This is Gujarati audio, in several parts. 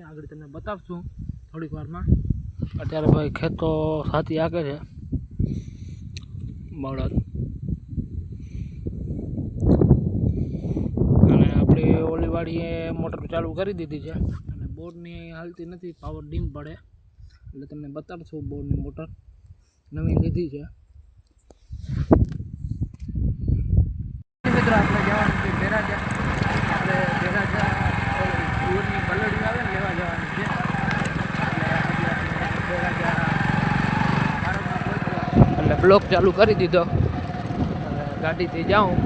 ને આગળ તમને બતાવશું થોડીક વારમાં. અત્યારે ભાઈ ખેતો સાથી આગે છે. બળદ. અને આપણી ઓલી વાડીએ મોટર ચાલુ કરી દીધી છે. અને બોર્ડની હાલતી નથી પાવર ડીમ પડે. એટલે તમને બતાવશું બોર્ડની મોટર. નવી લીધી છે મિત્રો આપણે જવાનું છે બેરાજા આપણે બેરાજા બોર્ડની પલડી આવે ને લેવા જવાનું છે એટલે બેરાજા ભારતમાં પહોંચ્યા એટલે બ્લોક ચાલુ કરી દીધો. ગાડીથી જાઉં.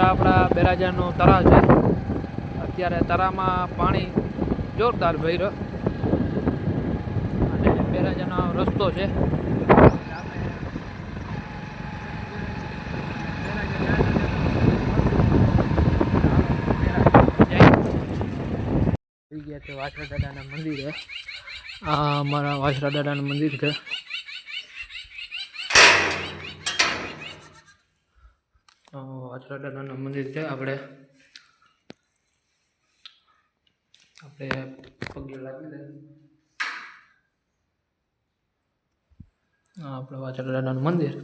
આપણા બેરાજાનો તરા છે, અત્યારે તરામાં પાણી જોરદાર ભર્યો. અને બેરાજાનો રસ્તો છે ગયા છે વાસરા દાદાના મંદિરે. આ અમારા વાસરા દાદાનું મંદિર છે. વાસરા દાદાનું મંદિર છે. આપણે આપણે પગે લાગી દઈએ આપણે વાસરા દાદાનું મંદિર.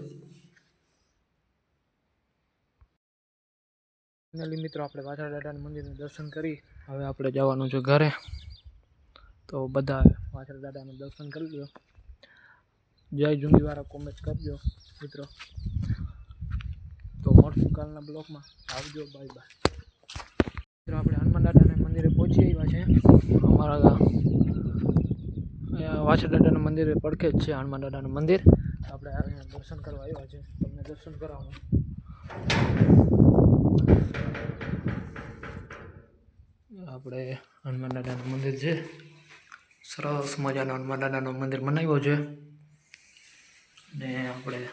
ફાઇનલી મિત્રો, આપણે વાછરા દાદાના મંદિરનું દર્શન કરી. હવે આપણે જવાનું છે ઘરે. તો બધા વાછરા દાદાનું દર્શન કરી લો જય જુંગીવાળા કોમેન્ટ કરજો, મિત્રો. તો મળશું કાલના બ્લોકમાં આવજો બાય બાય મિત્રો, આપણે હનુમાન દાદાના મંદિરે પહોંચી આવ્યા છે. અમારા વાછર દાદાના મંદિરે પડખે જ છે હનુમાન દાદાનું મંદિર. આપણે અહીંયા દર્શન કરવા આવ્યા છે. તમને દર્શન કરાવું. આપણે હનુમાન દાદાનું મંદિર છે. સરસ મજાનું હનુમાન દાદાનું મંદિર બનાવ્યું છે. ને આપણે